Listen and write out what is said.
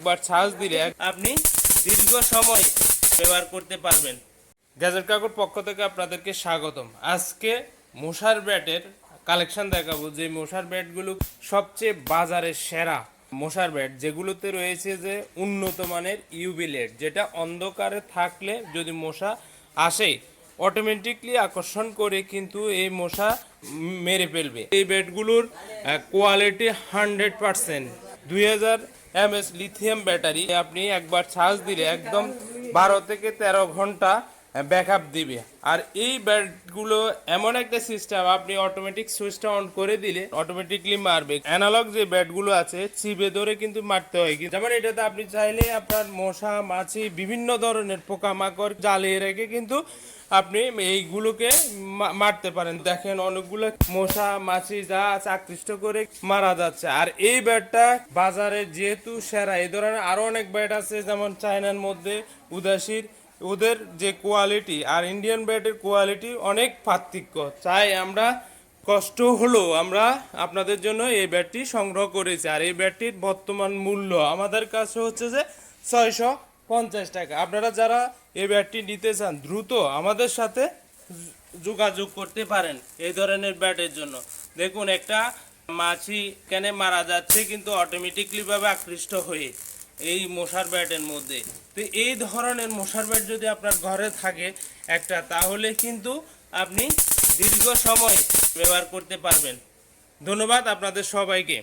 একবার চার্জ দিলে আপনি দীর্ঘ সময় ব্যবহার করতে পারবেন। গ্যাজেট কাকুর পক্ষ থেকে আপনাদেরকে স্বাগতম। আজকে মশার ব্যাটের কালেকশন দেখাবো। যে মশার ব্যাটগুলো সবচেয়ে বাজারে সেরা মশার ব্যাট, যেগুলোতে রয়েছে যে উন্নত মানের ইউবিলেট যেটা অন্ধকারে থাকলে যদি মশা আসে অটোমেটিকলি আকর্ষণ করে কিন্তু এই মশা মেরে ফেলবে। এই ব্যাটগুলোর কোয়ালিটি হান্ড্রেড পারসেন্ট দুই হাজার এমএস লিথিয়াম ব্যাটারি আপনি একবার চার্জ দিলে একদম বারো থেকে তেরো ঘণ্টা ব্যাকআপ দিবে। আর এই ব্যাটগুলো এমন একটা সিস্টেম আপনি অটোমেটিক সুইচটা অন করে দিলে অটোমেটিকলি মারবে। অ্যানালগ যে ব্যাটগুলো আছে চিপে ধরে কিন্তু মারতে হয়। যেমন এটাতে আপনি চাইলে আপনার মশা, মাছি, বিভিন্ন ধরনের পোকামাকড় জ্বালিয়ে রেখে কিন্তু আপনি এইগুলোকে মারতে পারেন। দেখেন অনেকগুলো মশা, মাছি যা আছে, আকৃষ্ট করে মারা যাচ্ছে। আর এই ব্যাটটা বাজারে যেহেতু সেরা এই ধরনের আরও অনেক ব্যাট আছে, যেমন চায়নার মধ্যে উদাসীর ওদের যে কোয়ালিটি আর ইন্ডিয়ান ব্যাটের কোয়ালিটি অনেক পার্থক্য। চাই আমরা কষ্ট হলো আমরা আপনাদের জন্য এই ব্যাটটি সংগ্রহ করেছি। আর এই ব্যাটটির বর্তমান মূল্য আমাদের কাছে হচ্ছে যে ছয়শো পঞ্চাশ টাকা। আপনারা যারা এই ব্যাটটি নিতে চান, দ্রুত আমাদের সাথে যোগাযোগ করতে পারেন এই ধরনের ব্যাটের জন্য। দেখুন, একটা মাছি কেন মারা যাচ্ছে কিন্তু অটোমেটিকলি ভাবে আকৃষ্ট হয়ে। এই মশার ব্যাটের মধ্যে। তো এই ধরনের মশার ব্যাট যদি আপনার ঘরে থাকে একটা, তাহলে কিন্তু আপনি দীর্ঘ সময় ব্যবহার করতে পারবেন। ধন্যবাদ আপনাদের সবাইকে।